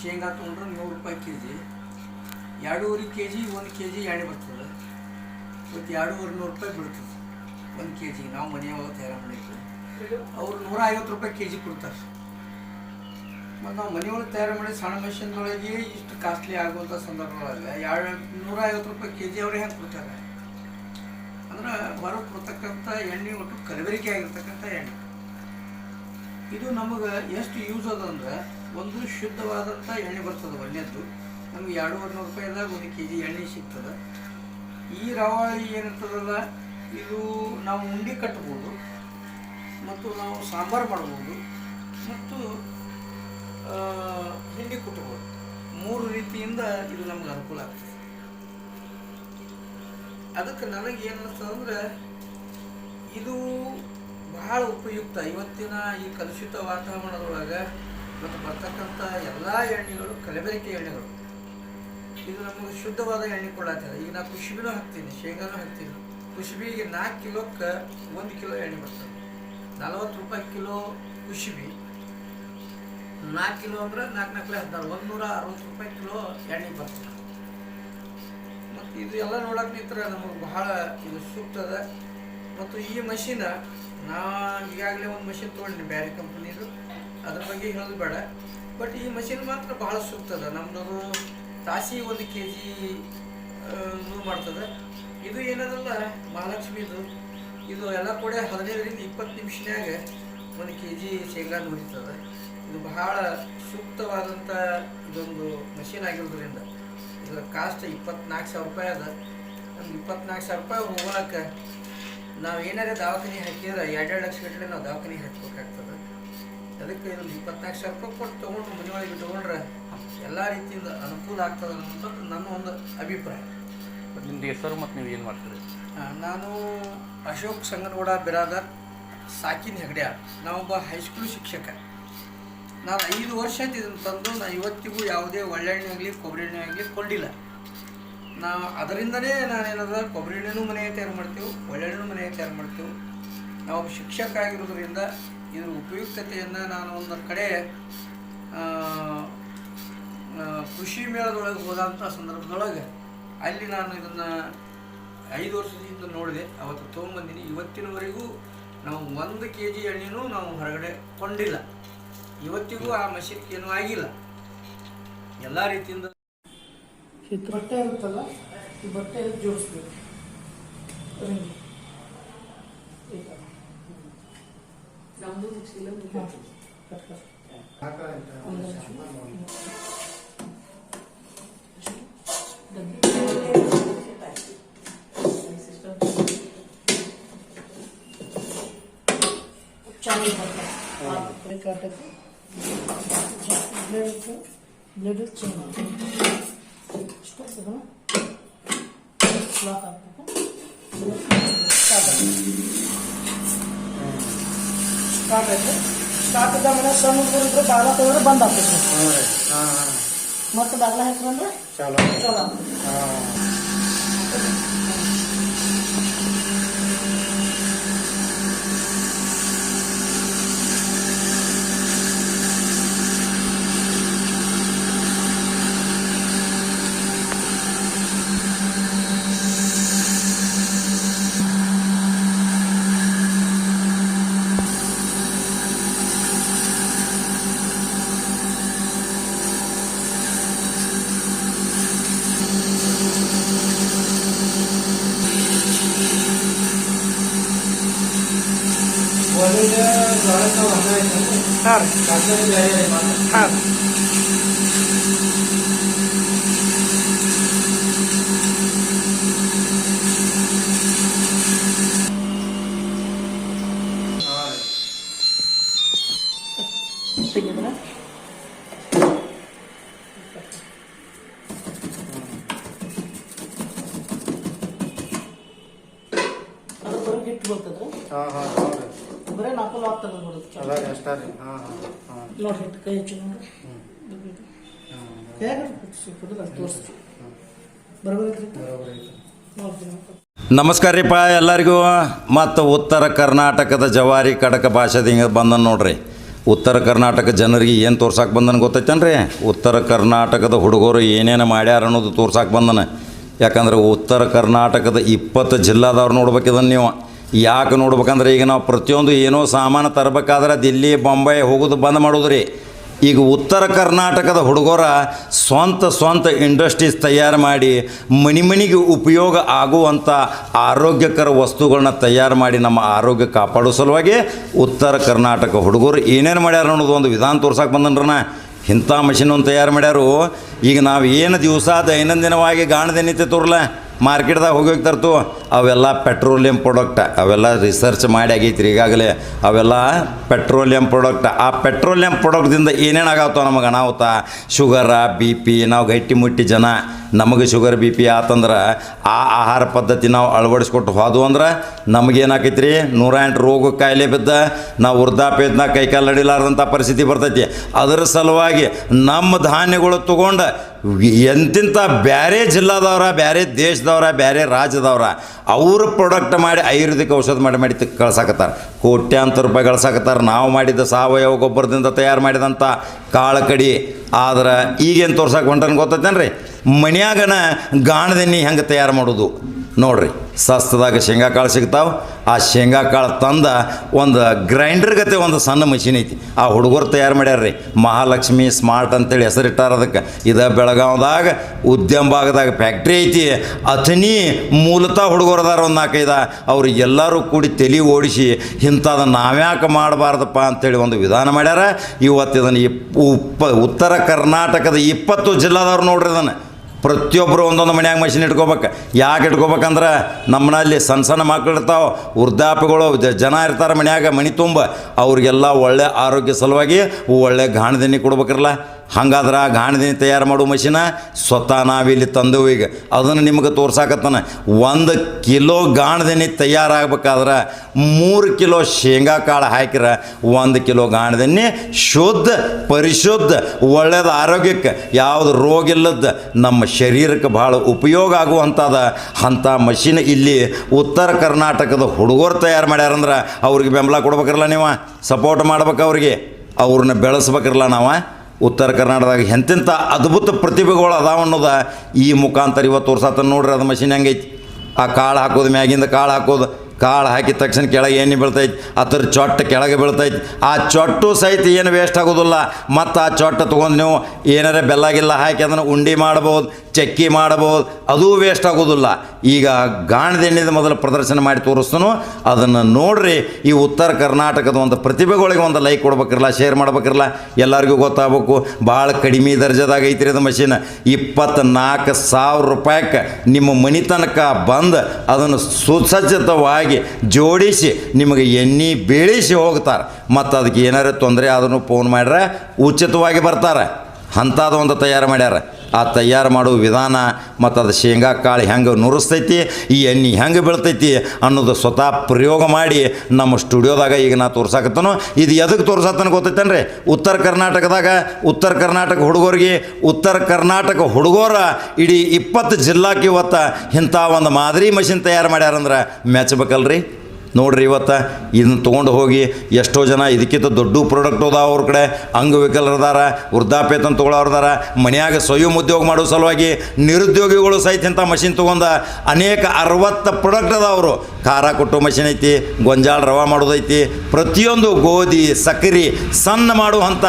ಶೇಂಗಾ ತೊಗೊಂಡ್ರೆ ನೂರು ರೂಪಾಯಿ ಕೆ ಜಿ ಎರಡೂವರೆ ಕೆ ಜಿ ಒಂದು ಕೆ ಜಿ ಎಣ್ಣೆ ಬರ್ತದೆ. ಮತ್ತು ಎರಡೂವರೆ ನೂರು ರೂಪಾಯಿ ಬೀಳ್ತದೆ. ಒಂದು ಕೆ ಜಿ ನಾವು ಮನೆಯೊಳಗೆ ತಯಾರು ಮಾಡಿದ್ವಿ ಅವ್ರು ನೂರ ಐವತ್ತು ರೂಪಾಯಿ ಕೆ ಜಿ ಕೊಡ್ತಾರೆ. ಮತ್ತು ನಾವು ಮನೆಯೊಳಗೆ ತಯಾರು ಮಾಡಿ ಸಣ್ಣ ಮೆಷಿನ್ದೊಳಗೆ ಇಷ್ಟು ಕಾಸ್ಟ್ಲಿ ಆಗುವಂಥ ಸಂದರ್ಭದೊಳಗೆ ಎರಡು, ನೂರ ಐವತ್ತು ರೂಪಾಯಿ ಕೆ ಜಿ ಅವ್ರು ಹೆಂಗೆ ಕೊಡ್ತಾರೆ? ಅಂದ್ರೆ ಹೊರಗೆ ಕೊಡ್ತಕ್ಕಂಥ ಎಣ್ಣೆ ಒಟ್ಟು ಕಲಬೆರಿಕೆ ಆಗಿರ್ತಕ್ಕಂಥ ಎಣ್ಣೆ. ಇದು ನಮಗೆ ಎಷ್ಟು ಯೂಸ್ ಅದ ಅಂದ್ರೆ ಒಂದು ಶುದ್ಧವಾದಂಥ ಎಣ್ಣೆ ಬರ್ತದೆ ಒಳ್ಳೆಯದು ನಮ್ಗೆ ಎರಡೂವರೆ ನೂರು ರೂಪಾಯಿದಾಗ ಒಂದು ಕೆ ಜಿ ಎಣ್ಣೆ ಸಿಗ್ತದೆ. ಈ ರವಾಳಿ ಏನಿರ್ತದಲ್ಲ ಇದು ನಾವು ಉಂಡಿ ಕಟ್ಬೋದು, ಮತ್ತು ನಾವು ಸಾಂಬಾರು ಮಾಡ್ಬೋದು, ಮತ್ತು ಹಿಂಡಿ ಕುಟ್ಬೋದು. ಮೂರು ರೀತಿಯಿಂದ ಇದು ನಮ್ಗೆ ಅನುಕೂಲ ಆಗ್ತದೆ. ಅದಕ್ಕೆ ನನಗೆ ಏನು ಇದು ಬಹಳ ಉಪಯುಕ್ತ. ಇವತ್ತಿನ ಈ ಕಲುಷಿತ ವಾತಾವರಣದೊಳಗೆ ಮತ್ತು ಬರ್ತಕ್ಕಂಥ ಎಲ್ಲ ಎಣ್ಣೆಗಳು, ಕಲಬೆರಕೆ ಎಣ್ಣೆಗಳು. ಇದು ನಮಗೆ ಶುದ್ಧವಾದ ಎಣ್ಣೆ ಕೊಡತ್ತದ ಈಗ ನಾ ಕುಶಿಬಿನೂ ಹಾಕ್ತೀನಿ, ಶೇಂಗಾನೂ ಹಾಕ್ತೀನಿ. ಕುಶಿಬಿಗೆ ನಾಲ್ಕು ಕಿಲೋಕ್ಕೆ ಒಂದು ಕಿಲೋ ಎಣ್ಣೆ ಬರ್ತದೆ. ನಲವತ್ತು ರೂಪಾಯಿ ಕಿಲೋ ಕುಶಿಬಿ ನಾಲ್ಕು ಕಿಲೋ ಅಂದ್ರೆ ನಾಲ್ಕು ನಾಲ್ಕು ಹದಿನಾರು ಒಂದು ಅರವತ್ತು ರೂಪಾಯಿ ಕಿಲೋ ಎಣ್ಣೆ ಬರ್ತದೆ. ಮತ್ತು ಇದು ಎಲ್ಲ ನೋಡಕ್ಕೆ ನಿಂತರೆ ನಮಗೆ ಬಹಳ ಇದು ಸೂಕ್ತದ. ಮತ್ತು ಈ ಮಷಿನ ನಾ ಈಗಾಗಲೇ ಒಂದು ಮಷಿನ್ ತೊಗೊಂಡಿನಿ, ಬೇರೆ ಕಂಪ್ನಿದು ಅದ್ರ ಬಗ್ಗೆ ಹೇಳೋದು ಬೇಡ. ಬಟ್ ಈ ಮಷಿನ್ ಮಾತ್ರ ಬಹಳ ಸೂಕ್ತದ ನಮ್ದು ತಾಸಿ ಒಂದು ಕೆ ಜಿ ಮಾಡ್ತದೆ. ಇದು ಏನದಲ್ಲ, ಮಹಾಲಕ್ಷ್ಮಿದು. ಇದು ಎಲ್ಲ ಕೂಡ ಹದಿನೈದರಿಂದ ಇಪ್ಪತ್ತು ನಿಮಿಷನ್ಯಾಗ ಒಂದು ಕೆ ಜಿ ಶೇಂಗಾ ನುರಿತದೆ ಇದು ಬಹಳ ಸೂಕ್ತವಾದಂಥ ಇದೊಂದು ಮಷೀನ್ ಆಗಿರೋದ್ರಿಂದ. ಇದರ ಕಾಸ್ಟ್ ಇಪ್ಪತ್ನಾಲ್ಕು ಸಾವಿರ ರೂಪಾಯಿ ಅದ. ಒಂದು ಇಪ್ಪತ್ನಾಲ್ಕು ಸಾವಿರ ರೂಪಾಯಿ ಹೋಗೋಕೆ ನಾವು ಏನಾರ ದವಾಖಾನೆ ಹಾಕಿದ್ರೆ ಎರಡೆರಡು ಲಕ್ಷ ಗಟ್ಟಲೆ ನಾವು ದವಾಖಾನೆ ಹಾಕ್ಬೇಕಾಗ್ತದೆ. ಅದಕ್ಕೆ ಒಂದು ಇಪ್ಪತ್ನಾಲ್ಕು ಸಾವಿರ ರೂಪಾಯಿ ಕೊಟ್ಟು ತೊಗೊಂಡು ಮನೆಯೊಳಗೆ ತೊಗೊಂಡ್ರೆ ಎಲ್ಲ ರೀತಿಯಿಂದ ಅನುಕೂಲ ಆಗ್ತದೆ ಅನ್ನೋದು ನನ್ನ ಒಂದು ಅಭಿಪ್ರಾಯ. ನಿಮ್ದು ಹೆಸರು ಮತ್ತು ನೀವು ಏನು ಮಾಡ್ತೀರಿ? ನಾನು ಅಶೋಕ್ ಸಂಗನಗೌಡ ಬಿರಾದರ್ ಸಾಕಿನ್ ಹೆಗಡೆ ನಾವೊಬ್ಬ ಹೈಸ್ಕೂಲ್ ಶಿಕ್ಷಕ. ನಾನು ಐದು ವರ್ಷ ಆಯ್ತು ಇದನ್ನು ತಂದು ನಾನು ಇವತ್ತಿಗೂ ಯಾವುದೇ ಒಳ್ಳೆಣ್ಣೆ ಆಗಲಿ ಕೊಬ್ಬರಿ ಎಣ್ಣೆ ಆಗಲಿ ಕೊಂಡಿಲ್ಲ. ನಾವು ಅದರಿಂದನೇ ನಾನೇನದ ಕೊಬ್ಬರಿ ಎಣ್ಣೆನು ಮನೆಗೆ ತಯಾರು ಮಾಡ್ತೇವೆ ಒಳ್ಳೆಣ್ಣು ಮನೆಗೆ ತಯಾರು ಮಾಡ್ತೇವೆ. ನಾವು ಶಿಕ್ಷಕ ಆಗಿರೋದ್ರಿಂದ ಇದ್ರ ಉಪಯುಕ್ತತೆಯನ್ನು ನಾನು ಒಂದು ಕಡೆ ಕೃಷಿ ಮೇಳದೊಳಗೆ ಹೋದಂಥ ಸಂದರ್ಭದೊಳಗೆ ಅಲ್ಲಿ ನಾನು ಇದನ್ನು ಐದು ವರ್ಷದಿಂದ ನೋಡಿದೆ. ಅವತ್ತು ತೊಗೊಂಬಂದಿನಿ. ಇವತ್ತಿನವರೆಗೂ ನಾವು ಒಂದು ಕೆ ಜಿ ಎಣ್ಣೆನೂ ನಾವು ಹೊರಗಡೆ ಕೊಂಡಿಲ್ಲ. ಇವತ್ತಿಗೂ ಆ ಏನೂ ಆಗಿಲ್ಲ. ಎಲ್ಲ ರೀತಿಯಿಂದ ಬಟ್ಟೆ ಇರುತ್ತಲ್ಲ ಈ ಬಟ್ಟೆ ಜೋಡಿಸ್ಬೇಕು ರಿಂಗ್ ಈ ಥರ. ಹಾ, ಕಟ್ ಕಟ್. ಒಂದು ನಿಮಿಷ. ಇಷ್ಟು. ಡಬ್ಬಿ. ಚಾಲಿ ಬಟ್ಟೆ ಬ್ರೇಕ್ ಹಾಕಕ್ಕೆ ಬ್ಲೇಡ್ ಬ್ಲೇಡ್ ಚೇಂಜ್ ಮಾಡ್ಬೇಕು ಇಷ್ಟು ಇದನ್ನು ಲಾಕ್ ಹಾಕ್ಬೇಕು ಸ್ಟಾರ್ಟ್ ಸ್ಟಾರ್ಟ್ ಆಯ್ತು ಸ್ಟಾರ್ಟ್ ಇದ್ದ ಮೇಲೆ ಸಣ್ಣ ಹುಡುಗರು ಇದ್ರೆ ಬಾಲ ತೆಗೆದ್ರೆ ಬಂದ್ ಆಗ್ತೈತೆ ಮತ್ತೆ ಬಾಗ್ಲ ಹಾಕೊಂಡ್ರೆ ಚಾಲು ಚಲೋ ಆಗ್ತೈತೆ ಹಾಂ ಹಾಂ ತೆಗೆದ್ರೆ ಅದು ಬರೀ ಹಿಟ್ಟು ಬರ್ತದೆ ಹಾಂ ಹಾಂ ಹೌದು ಬರೀ ನಾಲ್ಕು ಲಾಕ್ ತೆಗೆದ್ಬಿಡುತ್ತೆ ಅದ ಅಷ್ಟೇ ರೀ ಹಾಂ ಹಾಂ ಹಾಂ. ನೋಡಿ ಕೈ ಹೆಚ್ಚು ನೋಡಿ. ಹೇಗೆ ಸಿಕ್ಕಿದ್ರೆ ಅದು ತೋರಿಸ್ತೀವಿ ಬರ್ಬೇಕ್ರಿ ಬರೋಬ್ಬರಿ ಐತೆ ನೋಡ್ತೀನಿ ನಮಸ್ಕಾರ ರೀಪ್ಪ ಎಲ್ಲರಿಗೂ. ಮತ್ತು ಉತ್ತರ ಕರ್ನಾಟಕದ ಜವಾರಿ ಕಡಕ ಭಾಷೆದಿಂಗ ಬಂದ ನೋಡ್ರಿ. ಉತ್ತರ ಕರ್ನಾಟಕ ಜನರಿಗೆ ಏನು ತೋರ್ಸಕ್ಕೆ ಬಂದನ ಗೊತ್ತೈತೇನ್ರಿ? ಉತ್ತರ ಕರ್ನಾಟಕದ ಹುಡುಗರು ಏನೇನು ಮಾಡ್ಯಾರ ಅನ್ನೋದು ತೋರ್ಸಕ್ಕೆ ಬಂದನ. ಯಾಕಂದ್ರೆ ಉತ್ತರ ಕರ್ನಾಟಕದ ಇಪ್ಪತ್ತು ಜಿಲ್ಲಾದವ್ರು ನೋಡ್ಬೇಕಿದನ್ನು ನೀವು. ಯಾಕೆ ನೋಡ್ಬೇಕಂದ್ರೆ ಈಗ ನಾವು ಪ್ರತಿಯೊಂದು ಏನೋ ಸಾಮಾನು ತರಬೇಕಾದ್ರೆ ದಿಲ್ಲಿ, ಬೊಂಬೈ ಹೋಗೋದು ಬಂದ್ ಮಾಡೋದು ರೀ ಈಗ ಉತ್ತರ ಕರ್ನಾಟಕದ ಹುಡುಗರ ಸ್ವಂತ ಸ್ವಂತ ಇಂಡಸ್ಟ್ರೀಸ್ ತಯಾರು ಮಾಡಿ ಮನಿ ಮನಿಗೆ ಉಪಯೋಗ ಆಗುವಂಥ ಆರೋಗ್ಯಕರ ವಸ್ತುಗಳನ್ನ ತಯಾರು ಮಾಡಿ ನಮ್ಮ ಆರೋಗ್ಯ ಕಾಪಾಡೋ ಸಲುವಾಗಿ ಉತ್ತರ ಕರ್ನಾಟಕ ಹುಡುಗರು ಏನೇನು ಮಾಡ್ಯಾರ ಅನ್ನೋದು ಒಂದು ವಿಧಾನ ತೋರ್ಸಕ್ಕೆ ಬಂದನ್ರನ. ಇಂಥ ಮಷಿನ್ ಒಂದು ತಯಾರು ಮಾಡ್ಯಾರು. ಈಗ ನಾವು ಏನು ದಿವಸ ದೈನಂದಿನವಾಗಿ ಗಾಣದೆನಿತೆ ತೋರ್ಲ ಮಾರ್ಕೆಟ್ದಾಗ ಹೋಗಿ ಹೋಗಿ ತರ್ತು ಅವೆಲ್ಲ ಪೆಟ್ರೋಲಿಯಂ ಪ್ರಾಡಕ್ಟ್ ಅವೆಲ್ಲ ರಿಸರ್ಚ್ ಮಾಡಿ ಆಗೈತಿ ಈಗಾಗಲೇ. ಅವೆಲ್ಲ ಪೆಟ್ರೋಲಿಯಂ ಪ್ರಾಡಕ್ಟ್ ಆ ಪೆಟ್ರೋಲಿಯಂ ಪ್ರಾಡಕ್ಟ್ದಿಂದ ಏನೇನು ಆಗತ್ತೋ ನಮಗೆ ಅನಾಹುತ? ಶುಗರ ಬಿ ಪಿ ನಾವು ಗಟ್ಟಿ ಮುಟ್ಟಿ ಜನ. ನಮಗೆ ಶುಗರ್ ಬಿ ಪಿ ಆತಂದ್ರೆ ಆ ಆಹಾರ ಪದ್ಧತಿ ನಾವು ಅಳವಡಿಸ್ಕೊಟ್ಟು ಹೋದ್ವು ಅಂದ್ರೆ ನಮಗೇನಾಕೈತಿ ರೀ ನೂರ ಎಂಟು ರೋಗ ಕಾಯಿಲೆ ಬಿದ್ದ ನಾವು ವೃದ್ಧಾಪ್ಯದ ಕೈಕಾಲು ನಡಿಲಾರ್ದಂಥ ಪರಿಸ್ಥಿತಿ ಬರ್ತೈತಿ. ಅದರ ಸಲುವಾಗಿ ನಮ್ಮ ಧಾನ್ಯಗಳು ತೊಗೊಂಡು ಎಂತಿಂಥ ಬ್ಯಾರೆ ಜಿಲ್ಲಾದವ್ರ ಬೇರೆ ದೇಶದವ್ರ ಬೇರೆ ರಾಜ್ಯದವ್ರ ಅವ್ರ ಪ್ರೊಡಕ್ಟ್ ಮಾಡಿ ಆಯುರ್ವೇದಿಕ್ ಔಷಧ ಮಾಡಿ ಮಾಡಿ ಕಳ್ಸಾಕತ್ತಾರೆ. ಕೋಟ್ಯಾಂತರ ರೂಪಾಯಿ ಕಳ್ಸಾಕತ್ತಾರೆ. ನಾವು ಮಾಡಿದ ಸಾವಯವ ಗೊಬ್ಬರದಿಂದ ತಯಾರು ಮಾಡಿದಂಥ ಕಾಳು ಕಡಿ. ಆದ್ರೆ ಈಗೇನು ತೋರ್ಸಕ್ಕೆ ಹೊಂಟನ್ ಗೊತ್ತೈತೇನ್ರಿ? ಮನ್ಯಾಗನ ಗಾಣದೆಣ್ಣೆ ಹೆಂಗೆ ತಯಾರು ಮಾಡೋದು? ನೋಡ್ರಿ. ಸಸ್ತದಾಗ ಶೇಂಗಾ ಕಾಳು ಸಿಗ್ತಾವೆ. ಆ ಶೇಂಗಾ ಕಾಳು ತಂದ ಒಂದು ಗ್ರೈಂಡರ್ ಗತೆ ಒಂದು ಸಣ್ಣ ಮಷಿನ್ ಐತಿ. ಆ ಹುಡುಗರು ತಯಾರು ಮಾಡ್ಯಾರ್ರಿ. ಮಹಾಲಕ್ಷ್ಮಿ ಸ್ಮಾರ್ಟ್ ಅಂತೇಳಿ ಹೆಸರಿಟ್ಟಾರ ಅದಕ್ಕೆ. ಇದು ಬೆಳಗಾವ್ದಾಗ ಉದ್ಯಮ ಭಾಗದಾಗ ಫ್ಯಾಕ್ಟ್ರಿ ಐತಿ. ಅಥನಿ ಮೂಲತಃ ಹುಡುಗರದಾರ ಒಂದು ನಾಲ್ಕೈದ. ಅವ್ರು ಎಲ್ಲರೂ ಕೂಡಿ ತಲೆ ಓಡಿಸಿ ಇಂಥದ ನಾವ್ಯಾಕೆ ಮಾಡಬಾರ್ದಪ್ಪ ಅಂತೇಳಿ ಒಂದು ವಿಧಾನ ಮಾಡ್ಯಾರ. ಇವತ್ತು ಇದನ್ನು ಇಪ್ ಉಪ್ಪ ಉತ್ತರ ಕರ್ನಾಟಕದ ಇಪ್ಪತ್ತು ಜಿಲ್ಲಾದವ್ರು ನೋಡ್ರಿ ಅದನ್ನು ಪ್ರತಿಯೊಬ್ಬರು ಒಂದೊಂದು ಮನ್ಯಾಗ ಮಷಿನ್ ಇಟ್ಕೋಬೇಕು. ಯಾಕೆ ಇಟ್ಕೋಬೇಕಂದ್ರೆ ನಮ್ಮನಲ್ಲಿ ಸಣ್ಣ ಸಣ್ಣ ಮಕ್ಕಳು ಇರ್ತಾವೆ, ವೃದ್ಧಾಪ್ಯಗಳು ಜನ ಇರ್ತಾರೆ ಮನ್ಯಾಗ ಮನೆ ತುಂಬ, ಅವ್ರಿಗೆಲ್ಲ ಒಳ್ಳೆ ಆರೋಗ್ಯ ಸಲುವಾಗಿ ಒಳ್ಳೆ ಗಾಣದೆಣ್ಣೆ ಕೊಡ್ಬೇಕಿರಲ್ಲ. ಹಂಗಾದ್ರೆ ಆ ಗಾಣದೆಣ್ಣೆ ತಯಾರು ಮಾಡೋ ಮಷಿನ ಸ್ವತಃ ನಾವಿಲ್ಲಿ ತಂದೆವು ಈಗ. ಅದನ್ನು ನಿಮಗೆ ತೋರ್ಸಾಕತ್ತಾನ. ಒಂದು ಕಿಲೋ ಗಾಣದಿನಿ ತಯಾರಾಗಬೇಕಾದ್ರೆ ಮೂರು ಕಿಲೋ ಶೇಂಗಾ ಕಾಳು ಹಾಕಿರ, ಒಂದು ಕಿಲೋ ಗಾಣದಿನಿ ಶುದ್ಧ, ಪರಿಶುದ್ಧ, ಒಳ್ಳೇದು ಆರೋಗ್ಯಕ್ಕೆ ಯಾವುದು ರೋಗ ಇಲ್ಲದ ನಮ್ಮ ಶರೀರಕ್ಕೆ ಭಾಳ ಉಪಯೋಗ ಆಗುವಂಥದ ಅಂಥ ಮಷಿನ್ ಇಲ್ಲಿ ಉತ್ತರ ಕರ್ನಾಟಕದ ಹುಡುಗರು ತಯಾರು ಮಾಡ್ಯಾರಂದ್ರೆ ಅವ್ರಿಗೆ ಬೆಂಬಲ ಕೊಡ್ಬೇಕಿರಲ್ಲ ನೀವು. ಸಪೋರ್ಟ್ ಮಾಡ್ಬೇಕು ಅವ್ರಿಗೆ. ಅವ್ರನ್ನ ಬೆಳೆಸ್ಬೇಕಿರಲ್ಲ ನಾವು. ಉತ್ತರ ಕರ್ನಾಟಕದಾಗ ಎಂತೆಂಥ ಅದ್ಭುತ ಪ್ರತಿಭೆಗಳು ಅದಾವ ಅನ್ನೋದ ಈ ಮುಖಾಂತರ ಇವತ್ತು ತೋರ್ಸತ್ತ ನೋಡ್ರಿ ಅದು ಮಷಿನ್ ಹೆಂಗೈತಿ. ಆ ಕಾಳು ಹಾಕೋದು ಮ್ಯಾಗಿಂದ ಕಾಳು ಹಾಕೋದು. ಕಾಳು ಹಾಕಿದ ತಕ್ಷಣ ಕೆಳಗೆ ಏನು ಬೀಳ್ತೈತಿ, ಅದ್ರ ಚೊಟ್ಟ ಕೆಳಗೆ ಬೀಳ್ತೈತಿ. ಆ ಚೊಟ್ಟು ಸಹಿತ ಏನು ವೇಸ್ಟ್ ಆಗೋದಿಲ್ಲ. ಮತ್ತು ಆ ಚೊಟ್ಟ ತೊಗೊಂಡು ನೀವು ಏನಾರ ಬೆಲ್ಲ ಗಿಲ್ಲ ಹಾಕಿ ಅದನ್ನು ಉಂಡಿ ಮಾಡ್ಬೋದು ಚಕ್ಕಿ ಮಾಡ್ಬೋದು ಅದೂ ವೇಸ್ಟ್ ಆಗೋದಿಲ್ಲ. ಈಗ ಗಾಣದೆಣ್ಣೆದ ಮೊದಲು ಪ್ರದರ್ಶನ ಮಾಡಿ ತೋರಿಸ್ತನು. ಅದನ್ನು ನೋಡಿರಿ, ಈ ಉತ್ತರ ಕರ್ನಾಟಕದ ಒಂದು ಪ್ರತಿಭೆಗಳಿಗೆ ಒಂದು ಲೈಕ್ ಕೊಡ್ಬೇಕಿರಲ್ಲ ಶೇರ್ ಮಾಡ್ಬೇಕಿರಲ್ಲ, ಎಲ್ಲರಿಗೂ ಗೊತ್ತಾಗಬೇಕು. ಭಾಳ ಕಡಿಮೆ ದರ್ಜೆದಾಗ ಐತ್ರಿ ಅದು ಮಷಿನ್ ಇಪ್ಪತ್ತ್ನಾಲ್ಕು ಸಾವಿರ ರೂಪಾಯಿಗೆ ನಿಮ್ಮ ಮನೆ ತನಕ ಬಂದು ಅದನ್ನು ಸುಸಜ್ಜಿತವಾಗಿ ಜೋಡಿಸಿ ನಿಮಗೆ ಎಣ್ಣೆ ಬೀಳಿಸಿ ಹೋಗ್ತಾರೆ. ಮತ್ತು ಅದಕ್ಕೆ ಏನಾರ ತೊಂದರೆ ಆದ್ರೂ ಫೋನ್ ಮಾಡ್ರೆ ಉಚಿತವಾಗಿ ಬರ್ತಾರೆ. ಅಂಥದ್ದು ಒಂದು ತಯಾರು ಮಾಡ್ಯಾರ. ಆ ತಯಾರು ಮಾಡೋ ವಿಧಾನ ಮತ್ತು ಅದು ಶೇಂಗಾ ಕಾಳು ಹೆಂಗೆ ನುರಿಸ್ತೈತಿ, ಈ ಎಣ್ಣೆ ಹೆಂಗೆ ಬೀಳ್ತೈತಿ ಅನ್ನೋದು ಸ್ವತಃ ಪ್ರಯೋಗ ಮಾಡಿ ನಮ್ಮ ಸ್ಟುಡಿಯೋದಾಗ ಈಗ ನಾ ತೋರ್ಸಾಕತ್ತನೋ. ಇದು ಎದಕ್ಕೆ ತೋರ್ಸತ್ತನ ಗೊತ್ತೈತೇನ್ರಿ? ಉತ್ತರ ಕರ್ನಾಟಕದಾಗ ಉತ್ತರ ಕರ್ನಾಟಕ ಹುಡುಗರಿಗೆ ಉತ್ತರ ಕರ್ನಾಟಕ ಹುಡುಗರ ಇಡೀ ಇಪ್ಪತ್ತು ಜಿಲ್ಲಾಕ್ಕೆ ಇವತ್ತು ಇಂಥ ಒಂದು ಮಾದರಿ ಮಷಿನ್ ತಯಾರು ಮಾಡ್ಯಾರಂದ್ರೆ ಮೆಚ್ಚಬೇಕಲ್ರಿ ನೋಡ್ರಿ ಇವತ್ತು ಇದನ್ನ ತೊಗೊಂಡು ಹೋಗಿ ಎಷ್ಟೋ ಜನ ಇದಕ್ಕಿಂತ ದೊಡ್ಡ ಪ್ರಾಡಕ್ಟ್ ಅದಾವ ಅವ್ರ ಕಡೆ. ಅಂಗವಿಕಲರದಾರ, ವೃದ್ಧಾಪ್ಯತನ ತೊಗೊಳೋರ್ದಾರ, ಮನೆಯಾಗ ಸ್ವಯಂ ಉದ್ಯೋಗ ಮಾಡೋ ಸಲುವಾಗಿ ನಿರುದ್ಯೋಗಿಗಳು ಸಹಿತ ಇಂಥ ಮಷಿನ್ ತೊಗೊಂಡ ಅನೇಕ ಅರವತ್ತು ಪ್ರಾಡಕ್ಟ್ ಅದಾವರು. ಖಾರ ಕೊಟ್ಟು ಮಷಿನ್ ಐತಿ, ಗೊಂಜಾಳ ರವೆ ಮಾಡೋದೈತಿ ಪ್ರತಿಯೊಂದು ಗೋಧಿ ಸಕ್ಕರೆ ಸಣ್ಣ ಮಾಡುವಂಥ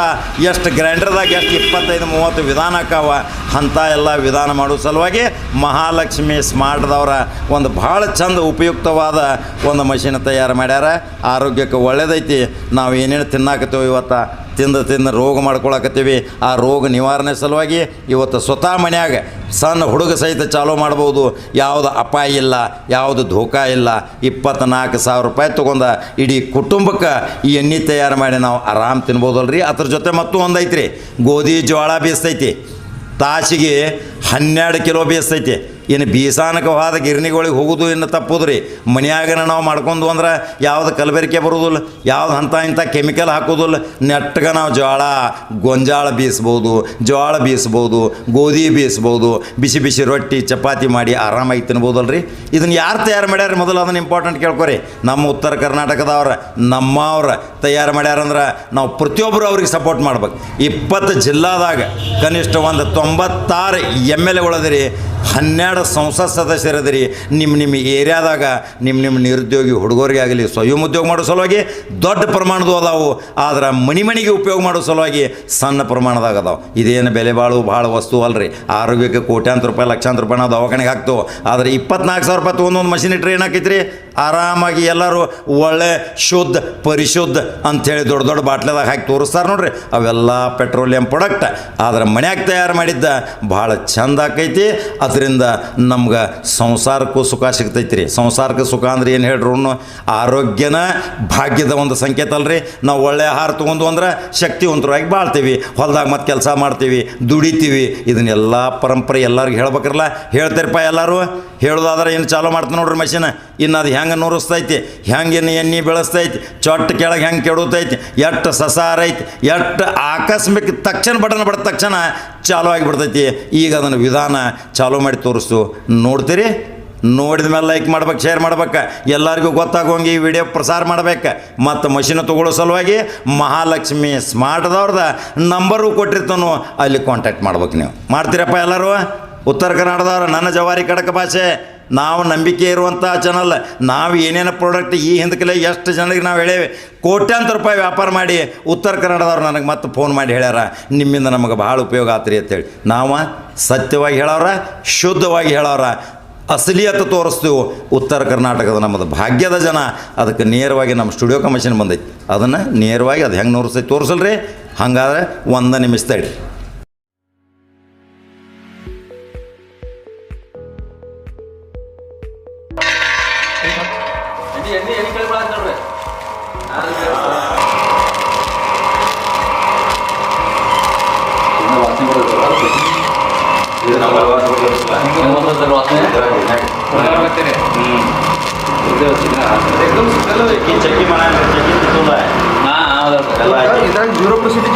ಎಷ್ಟು ಗ್ರೈಂಡರ್ದಾಗ ಎಷ್ಟು ಇಪ್ಪತ್ತೈದು, ಮೂವತ್ತು ವಿಧಾನ ಅಕ್ಕಾವ. ಅಂಥ ಎಲ್ಲ ವಿಧಾನ ಮಾಡೋ ಸಲುವಾಗಿ ಮಹಾಲಕ್ಷ್ಮಿ ಸ್ಮಾರ್ಟ್ದವರ ಒಂದು ಭಾಳ ಚಂದ ಉಪಯುಕ್ತವಾದ ಒಂದು ಮಷಿನ್ ತಯಾರು ಮಾಡ್ಯಾರ. ಆರೋಗ್ಯಕ್ಕೆ ಒಳ್ಳೇದೈತಿ. ನಾವು ಏನೇನು ತಿನ್ನಾಕತ್ತೀವಿ ಇವತ್ತು ತಿಂದು ತಿಂದು ರೋಗ ಮಾಡ್ಕೊಳಕತ್ತೀವಿ. ಆ ರೋಗ ನಿವಾರಣೆ ಸಲುವಾಗಿ ಇವತ್ತು ಸ್ವತಃ ಮನ್ಯಾಗ ಸಣ್ಣ ಹುಡುಗ ಸಹಿತ ಚಾಲೂ ಮಾಡ್ಬೋದು. ಯಾವುದು ಅಪಾಯ ಇಲ್ಲ, ಯಾವುದು ಧೋಕಾ ಇಲ್ಲ. ಇಪ್ಪತ್ತ್ನಾಲ್ಕು ಸಾವಿರ ರೂಪಾಯಿ ತೊಗೊಂಡ ಇಡೀ ಕುಟುಂಬಕ್ಕೆ ಈ ಎಣ್ಣೆ ತಯಾರು ಮಾಡಿ ನಾವು ಆರಾಮ್ ತಿನ್ಬೋದಲ್ರಿ? ಅದ್ರ ಜೊತೆ ಮತ್ತೂ ಒಂದು ಐತ್ರಿ ಗೋಧಿ ಜೋಳ ಬೀಸ್ತೈತಿ. ತಾಸಿಗೆ ಹನ್ನೆರಡು ಕಿಲೋ ಬೇಯಿಸ್ತೈತಿ ಇನ್ನು ಬೀಸಾನಕವಾದ ಹೋದ ಗಿರಣಿಗಳಿಗೆ ಹೋಗೋದು ಇನ್ನು ತಪ್ಪುದ್ರಿ. ಮನೆಯಾಗನ ನಾವು ಮಾಡ್ಕೊಂಡು ಅಂದ್ರೆ ಯಾವ್ದು ಕಲಬೆರಿಕೆ ಬರೋದಿಲ್ಲ, ಯಾವ್ದು ಅಂಥ ಇಂಥ ಕೆಮಿಕಲ್ ಹಾಕೋದಿಲ್ಲ. ನೆಟ್ಟಗೆ ನಾವು ಜೋಳ ಗೊಂಜಾಳ ಬೀಸ್ಬೋದು ಜೋಳ ಬೀಸ್ಬೋದು, ಗೋಧಿ ಬೀಸ್ಬೋದು, ಬಿಸಿ ಬಿಸಿ ರೊಟ್ಟಿ, ಚಪಾತಿ ಮಾಡಿ ಆರಾಮಾಗಿ ತಿನ್ಬೋದಲ್ರಿ. ಇದನ್ನು ಯಾರು ತಯಾರು ಮಾಡ್ಯಾರ ಮೊದಲು ಅದನ್ನು ಇಂಪಾರ್ಟೆಂಟ್ ಕೇಳ್ಕೊರಿ. ನಮ್ಮ ಉತ್ತರ ಕರ್ನಾಟಕದವ್ರ, ನಮ್ಮವ್ರ ತಯಾರು ಮಾಡ್ಯಾರಂದ್ರೆ ನಾವು ಪ್ರತಿಯೊಬ್ಬರು ಅವ್ರಿಗೆ ಸಪೋರ್ಟ್ ಮಾಡ್ಬೇಕು. ಇಪ್ಪತ್ತು ಜಿಲ್ಲಾದಾಗ ಕನಿಷ್ಠ ಒಂದು ತೊಂಬತ್ತಾರು ಎಂ ಎಲ್ ಎಗಳದಿರಿ ಹನ್ನೆರಡು ಸಂಸತ್ ಸದಸ್ಯರದಿರಿ ನಿಮ್ಮ ನಿಮ್ಮ ಏರಿಯಾದಾಗ ನಿಮ್ಮ ನಿಮ್ಮ ನಿರುದ್ಯೋಗಿ ಹುಡುಗರಿಗೆ ಆಗಲಿ, ಸ್ವಯಂ ಉದ್ಯೋಗ ಮಾಡೋ ಸಲುವಾಗಿ ದೊಡ್ಡ ಪ್ರಮಾಣದ ಅದಾವು. ಆದ್ರೆ ಮನೆ ಮನಿಗೆ ಉಪಯೋಗ ಮಾಡೋ ಸಲುವಾಗಿ ಸಣ್ಣ ಪ್ರಮಾಣದಾಗ ಅದಾವೆ. ಇದೇನು ಬೆಲೆ ಬಾಳು, ಭಾಳ ವಸ್ತು ಅಲ್ರಿ. ಆರೋಗ್ಯಕ್ಕೆ ಕೋಟ್ಯಾಂತರ ರೂಪಾಯಿ, ಲಕ್ಷಾಂತರ ರೂಪಾಯಿ ನಾವು ದವಾಖಾನೆಗೆ ಹಾಕ್ತೇವೆ. ಆದರೆ ಇಪ್ಪತ್ನಾಲ್ಕು ಸಾವಿರ ರೂಪಾಯಿ ತೊಗೊಂಡು ಒಂದು ಮಷಿನ್ ಇಟ್ಟರೆ ಏನಾಕೈತ್ರಿ? ಆರಾಮಾಗಿ ಎಲ್ಲರೂ ಒಳ್ಳೆ, ಶುದ್ಧ, ಪರಿಶುದ್ಧ ಅಂಥೇಳಿ ದೊಡ್ಡ ದೊಡ್ಡ ಬಾಟ್ಲದಾಗ ಹಾಕಿ ತೋರಿಸ್ತಾರೆ ನೋಡ್ರಿ. ಅವೆಲ್ಲ ಪೆಟ್ರೋಲಿಯಂ ಪ್ರಾಡಕ್ಟ್ ಆದ್ರೆ ಮನ್ಯಾಗ ತಯಾರು ಮಾಡಿದ್ದ ಭಾಳ ಚಂದ ಆಕೈತಿ. ಅದರಿಂದ ನಮ್ಗೆ ಸಂಸಾರಕ್ಕೂ ಸುಖ ಸಿಗ್ತೈತಿ ರೀ ಸಂಸಾರಕ್ಕೆ ಸುಖ ಅಂದ್ರೆ ಏನು ಹೇಳ್ರು ಆರೋಗ್ಯನ ಭಾಗ್ಯದ ಒಂದು ಸಂಕೇತ ಅಲ್ರಿ. ನಾವು ಒಳ್ಳೆ ಆಹಾರ ತೊಗೊಂಡು ಅಂದ್ರೆ ಶಕ್ತಿವಂತರಾಗಿ ಬಾಳ್ತೀವಿ. ಹೊಲದಾಗ ಮತ್ತೆ ಕೆಲಸ ಮಾಡ್ತೀವಿ, ದುಡಿತೀವಿ. ಇದನ್ನೆಲ್ಲ ಪರಂಪರೆ ಎಲ್ಲರಿಗೂ ಹೇಳ್ಬೇಕ್ರಲ್ಲ? ಹೇಳ್ತಾರಪ್ಪ ಎಲ್ಲರೂ? ಹೇಳೋದಾದ್ರೆ ಏನು ಚಾಲೂ ಮಾಡ್ತಾನೆ ನೋಡ್ರಿ ಮಷಿನ್. ಇನ್ನು ಅದು ಹೆಂಗೆ ನುರಿಸ್ತೈತಿ, ಹೆಂಗೆ ಇನ್ನು ಎಣ್ಣೆ ಬೆಳೆಸ್ತೈತಿ, ಚೊಟ್ಟ ಕೆಳಗೆ ಹೆಂಗೆ ಕೆಡುತ್ತೈತಿ ಎಷ್ಟು ಸಸಾರ ಐತಿ, ಎಷ್ಟು ಆಕಸ್ಮಿಕ ತಕ್ಷಣ ಬಟನ್ ಬಡ ತಕ್ಷಣ ಚಾಲೂ ಆಗಿಬಿಡ್ತೈತಿ. ಈಗ ಅದನ್ನು ವಿಧಾನ ಚಾಲೂ ಮಾಡಿ ತೋರಿಸ್ತು. ನೋಡ್ತೀರಿ? ನೋಡಿದ ಮೇಲೆ ಲೈಕ್ ಮಾಡ್ಬೇಕು ಶೇರ್ ಮಾಡ್ಬೇಕು. ಎಲ್ಲರಿಗೂ ಗೊತ್ತಾಗೋಂಗೆ ಈ ವಿಡಿಯೋ ಪ್ರಸಾರ ಮಾಡ್ಬೇಕು. ಮತ್ತು ಮಷಿನ್ ತೊಗೊಳ್ಳೋ ಸಲುವಾಗಿ ಮಹಾಲಕ್ಷ್ಮಿ ಸ್ಮಾರ್ಟ್ದವ್ರದ ನಂಬರು ಕೊಟ್ಟಿರ್ತಾನು, ಅಲ್ಲಿ ಕಾಂಟ್ಯಾಕ್ಟ್ ಮಾಡ್ಬೇಕು ನೀವು. ಮಾಡ್ತೀರಪ್ಪ ಎಲ್ಲರೂ? ಉತ್ತರ ಕನ್ನಡದವ್ರು ನನ್ನ ಜವಾರಿ ಕಡಕ ಭಾಷೆ. ನಾವು ನಂಬಿಕೆ ಇರುವಂಥ ಚಾನಲ್ ನಾವು ಏನೇನು ಪ್ರಾಡಕ್ಟ್ ಈ ಹಿಂದಕಲೆ ಎಷ್ಟು ಜನರಿಗೆ ನಾವು ಹೇಳೇವೆ? ಕೋಟ್ಯಾಂತರ ರೂಪಾಯಿ ವ್ಯಾಪಾರ ಮಾಡಿ ಉತ್ತರ ಕನ್ನಡದವ್ರು ನನಗೆ ಮತ್ತೆ ಫೋನ್ ಮಾಡಿ ಹೇಳ್ಯಾರ. ನಿಮ್ಮಿಂದ ನಮಗೆ ಭಾಳ ಉಪಯೋಗ ಆತ್ರಿ ಅಂತೇಳಿ ನಾವು ಸತ್ಯವಾಗಿ ಹೇಳೋರ, ಶುದ್ಧವಾಗಿ ಹೇಳೋರ, ಅಸಲಿಯತ್ ತೋರಿಸ್ತೀವಿ. ಉತ್ತರ ಕರ್ನಾಟಕದ ನಮ್ಮದು ಭಾಗ್ಯದ ಜನ. ಅದಕ್ಕೆ ನೇರವಾಗಿ ನಮ್ಮ ಸ್ಟುಡಿಯೋ ಕಮಿಷನ್ ಬಂದೈತಿ. ಅದನ್ನು ನೇರವಾಗಿ ಅದು ಹೆಂಗೆ ನೋರಿಸ್ತೈತಿ ತೋರಿಸಲ್ರಿ? ಹಂಗಾದ್ರೆ ಒಂದು ನಿಮಿಷ ತಡಿ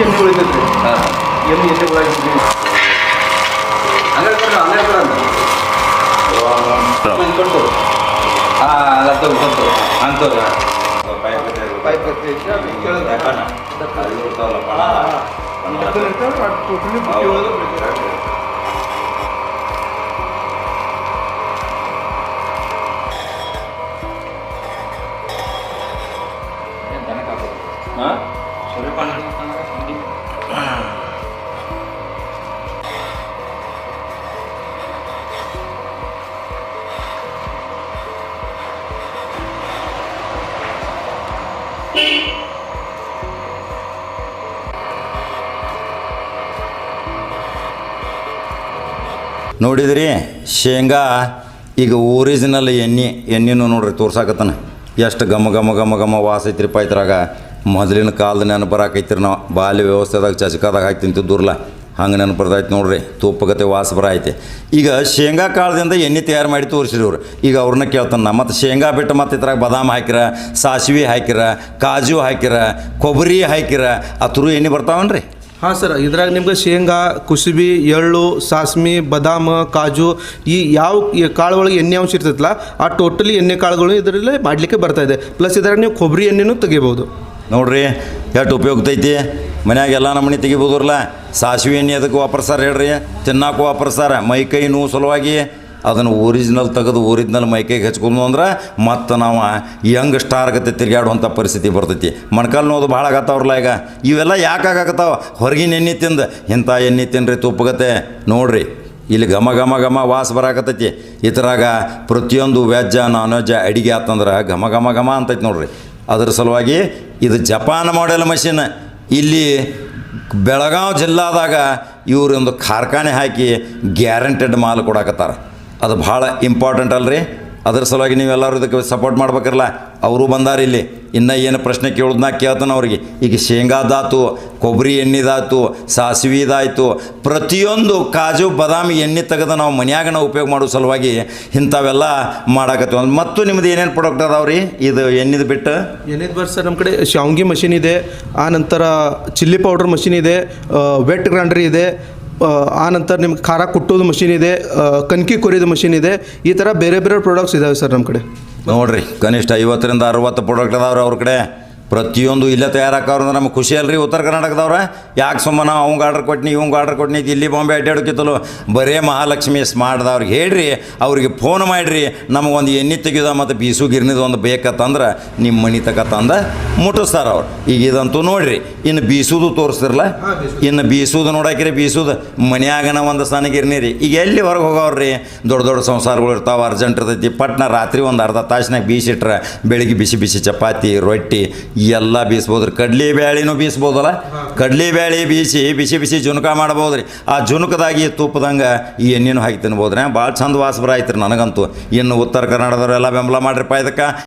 ಜೀರೋ ಪರ್ಸೆಂಟೇಜ್ ಎಣ್ಣೆ ಉಳಿತೈತ್ರಿ ಎಣ್ಣೆ ಎಣ್ಣೆ ಉಳಾಗಿದ್ರಿ ಪೈಪ್ ಐತಿ ಅದು ಕೆಳಗೆ ಟೋಟಲಿ ಬುಟ್ಟಿ ಒಳಗೆ ಬೀಳ್ತೈತಿ. ನೋಡಿದ್ರಿ? ಶೇಂಗಾ ಈಗ ಒರಿಜಿನಲ್ ಎಣ್ಣೆ, ಎಣ್ಣೆನೂ ನೋಡ್ರಿ ತೋರ್ಸಾಕತ್ತಾನ. ಎಷ್ಟು ಘಮ ಘಮ ಘಮ ಘಮ ವಾಸ ಐತ್ರಿಪ್ಪ ಇದ್ರಾಗ. ಮೊದಲಿನ ಕಾಲದ ನೆನಪು ಬರಾಕೈತ್ರಿ ನಾವು. ಬಾಲ್ಯ ವ್ಯವಸ್ಥೆದಾಗ ಚಚಕಾದಾಗ ಹಾಕಿ ತಿಂತಿದ್ದೂರ್ಲ ಹಂಗೆ ನೆನಪು ನೋಡ್ರಿ. ತುಪ್ಪಗತೆ ವಾಸ ಬರ ಐತೆ ಈಗ ಶೇಂಗಾ ಕಾಳದಿಂದ ಎಣ್ಣೆ ತಯಾರು ಮಾಡಿ ತೋರಿಸಿದ್ರು ಇವ್ರು. ಈಗ ಅವ್ರನ್ನ ಕೇಳ್ತಾನ ಮತ್ತು ಶೇಂಗಾ ಬಿಟ್ಟು ಮತ್ತು ಇದ್ರಾಗ ಬಾದಾಮ್ ಹಾಕಿರ, ಸಾಸಿವೆ ಹಾಕಿರ, ಕಾಜು ಹಾಕಿರ, ಕೊಬ್ಬರಿ ಹಾಕಿರ ಆ ಎಣ್ಣೆ ಬರ್ತಾವನ್ರಿ? ಹಾಂ ಸರ್, ಇದ್ರಾಗ ನಿಮ್ಗೆ ಶೇಂಗಾ, ಕುಸುಬಿ, ಎಳ್ಳು, ಸಾಸ್ಮಿ, ಬದಾಮ, ಕಾಜು ಈ ಯಾವ ಕಾಳು ಒಳಗೆ ಎಣ್ಣೆ ಅಂಶ ಇರ್ತೈತಲ್ಲ, ಆ ಟೋಟಲಿ ಎಣ್ಣೆ ಕಾಳುಗಳು ಇದರಲ್ಲಿ ಮಾಡಲಿಕ್ಕೆ ಬರ್ತಾ ಇದೆ. ಪ್ಲಸ್ ಇದ್ರಾಗ ನೀವು ಕೊಬ್ಬರಿ ಎಣ್ಣೆನೂ ತೆಗಿಬೋದು. ನೋಡ್ರಿ, ಎಷ್ಟು ಉಪಯುಕ್ತ ಐತಿ. ಮನ್ಯಾಗ ಎಲ್ಲ ನಮ್ಮನೆ ತೆಗಿಬೋದ್ರಲ್ಲ ಸಾಸಿವೆ ಎಣ್ಣೆ ಅದಕ್ಕೆ ವಾಪರ್ಸಾರ ಹೇಳ್ರಿ. ತಿನ್ನಾಕು ವಾಪರ್ಸಾರ ಮೈ, ಕೈ ನೋವು ಸಲುವಾಗಿ ಅದನ್ನು ಒರಿಜಿನಲ್ ತೆಗೆದು ಒರಿಜಿನಲ್ ಮೈಕೈಗೆ ಹಚ್ಕೊಂಡು ಅಂದ್ರೆ ಮತ್ತು ನಾವು ಯಂಗ್ ಸ್ಟಾರ್ ಗತೆ ತಿರುಗಾಡುವಂಥ ಪರಿಸ್ಥಿತಿ ಬರ್ತೈತಿ. ಮೊಣಕಾಲು ನೋದು ಭಾಳ ಆಗತ್ತವ್ರಲ್ಲ ಈಗ. ಇವೆಲ್ಲ ಯಾಕೆ ಹೊರಗಿನ ಎಣ್ಣೆ ತಿಂದು. ಇಂಥ ಎಣ್ಣೆ ತಿನ್ರಿ ತುಪ್ಪಗತೆ ನೋಡ್ರಿ, ಇಲ್ಲಿ ಘಮ ಘಮ ಘಮ ವಾಸ ಬರಾಕತ್ತೈತಿ. ಇದ್ರಾಗ ಪ್ರತಿಯೊಂದು ವೆಜ್ಜ ನಾನ್ ವೆಜ್ಜ ಅಡಿಗೆ ಆತಂದ್ರೆ ಘಮ ಘಮ ಘಮ ಅಂತೈತಿ ನೋಡ್ರಿ. ಅದ್ರ ಸಲುವಾಗಿ ಇದು ಜಪಾನ್ ಮಾಡೆಲ್ ಮಷಿನ್ ಇಲ್ಲಿ ಬೆಳಗಾವಿ ಜಿಲ್ಲಾದಾಗ ಇವರೊಂದು ಕಾರ್ಖಾನೆ ಹಾಕಿ ಗ್ಯಾರಂಟೆಡ್ ಮಾಲು ಕೊಡಾಕತ್ತಾರ. ಅದು ಭಾಳ ಇಂಪಾರ್ಟೆಂಟ್ ಅಲ್ರಿ. ಅದರ ಸಲುವಾಗಿ ನೀವೆಲ್ಲರೂ ಇದಕ್ಕೆ ಸಪೋರ್ಟ್ ಮಾಡ್ಬೇಕಲ್ಲ ಅವರು ಬಂದಾರ ಇಲ್ಲಿ. ಇನ್ನು ಏನು ಪ್ರಶ್ನೆ ಕೇಳೋದನ್ನ ಕೇಳ್ತಾನೆ ಅವ್ರಿಗೆ. ಈಗ ಶೇಂಗಾದಾತು ಕೊಬ್ಬರಿ ಎಣ್ಣೆದಾತು ಸಾಸಿವೆದಾಯಿತು ಪ್ರತಿಯೊಂದು ಕಾಜು, ಬಾದಾಮಿ ಎಣ್ಣೆ ತೆಗೆದು ನಾವು ಮನ್ಯಾಗ ನಾವು ಉಪಯೋಗ ಮಾಡೋ ಸಲುವಾಗಿ ಇಂಥವೆಲ್ಲ ಮಾಡಾಕತ್ತೀವಿ. ಮತ್ತು ನಿಮ್ದು ಏನೇನು ಪ್ರಾಡಕ್ಟ್ ಅದಾವ್ರಿ ಇದು ಎಣ್ಣೆದು ಬಿಟ್ಟು? ಎಣ್ಣೆದು ಬರ್ತಾರೆ ಸರ್ ನಮ್ಮ ಕಡೆ ಶಾವ್ಗಿ ಮಷಿನ್ ಇದೆ. ಆ ನಂತರ ಚಿಲ್ಲಿ ಪೌಡರ್ ಮಷಿನ್ ಇದೆ. ವೆಟ್ ಗ್ರಾಂಡ್ರಿ ಇದೆ. ಆ, ಆ ನಂತರ ನಿಮ್ಗೆ ಖಾರ ಕುಟ್ಟೋದು ಮಷಿನ್ ಇದೆ ಕನ್ಕಿ ಕೊರಿಯೋದು ಮಷಿನ್ ಇದೆ ಈ ಥರ ಬೇರೆ ಬೇರೆ ಪ್ರಾಡಕ್ಟ್ಸ್ ಇದಾವೆ ಸರ್ ನಮ್ಮ ಕಡೆ. ನೋಡಿರಿ ಕನಿಷ್ಠ ಐವತ್ತರಿಂದ ಅರವತ್ತು ಪ್ರಾಡಕ್ಟ್ ಅದಾವ್ರಿ ಅವ್ರ ಕಡೆ. ಪ್ರತಿಯೊಂದು ಇಲ್ಲೇ ತಯಾರಾಕವ್ರು ಅಂದ್ರೆ ನಮ್ಗೆ ಖುಷಿ ಅಲ್ರಿ ಉತ್ತರ ಕರ್ನಾಟಕದವ್ರ. ಯಾಕೆ ಸುಮ್ಮನೆ ಅವಂಗೆ ಆರ್ಡ್ರ್ ಕೊಟ್ನಿ ಇವಂಗೆ ಆರ್ಡರ್ ಕೊಟ್ನಿ ಇಲ್ಲಿ ಬಾಂಬೆ ಅಡ್ಡಾಡೋಕಿತ್ತಲು ಬರೇ ಮಹಾಲಕ್ಷ್ಮಿ ಸ್ಮಾರ್ಟ್ದವ್ರಿಗೆ ಹೇಳ್ರಿ ಅವ್ರಿಗೆ ಫೋನ್ ಮಾಡಿರಿ. ನಮಗೊಂದು ಎಣ್ಣೆ ತೆಗೆದ ಮತ್ತು ಬೀಸು ಗಿರ್ನಿದು ಒಂದು ಬೇಕತ್ತಂದ್ರೆ ನಿಮ್ಮ ಮನೆ ತಕ ತಂದ ಮುಟ್ಟಿಸ್ತಾರ ಅವ್ರು. ಈಗ ಇದಂತೂ ನೋಡ್ರಿ ಇನ್ನು ಬೀಸೋದು ತೋರಿಸ್ತಿರಲ್ಲ ಇನ್ನು ಬೀಸೋದು ನೋಡಾಕಿರಿ ಬೀಸೋದು ಮನೆಯಾಗನ ಒಂದು ಸಣ್ಣ ಗಿರ್ನಿ ರೀ ಈಗ ಎಲ್ಲಿ ಹೊರಗೆ ಹೋಗವ್ರಿ? ದೊಡ್ಡ ದೊಡ್ಡ ಸಂಸಾರಗಳು ಇರ್ತಾವೆ ಅರ್ಜೆಂಟ್ ಇರ್ತೈತಿ. ಪಟ್ನ ರಾತ್ರಿ ಒಂದು ಅರ್ಧ ತಾಸಿನಾಗ ಬೀಸಿಟ್ರೆ ಬೆಳಿಗ್ಗೆ ಬಿಸಿ ಬಿಸಿ ಚಪಾತಿ ರೊಟ್ಟಿ ಎಲ್ಲ ಬೀಸ್ಬೋದ್ರಿ. ಕಡ್ಲಿ ಬ್ಯಾಳಿನೂ ಬೀಸ್ಬೋದಲ್ಲ? ಕಡ್ಲಿ ಬ್ಯಾಳಿ ಬೀಸಿ, ಬಿಸಿ ಬಿಸಿ ಜುನಕ ಮಾಡ್ಬೋದ್ರಿ. ಆ ಜುನಕದಾಗಿ ತುಪ್ಪದಂಗೆ ಈ ಎಣ್ಣೆನೂ ಹಾಕಿ ತಿನ್ಬೋದ್ರಿ. ಭಾಳ ಚಂದ ವಾಸ ಬರಾಯ್ತು ರೀ ನನಗಂತೂ. ಇನ್ನು ಉತ್ತರ ಕರ್ನಾಟಕದವರೆಲ್ಲ ಬೆಂಬಲ ಮಾಡ್ರಿಪ್ಪ ಇದಕ್ಕೆ.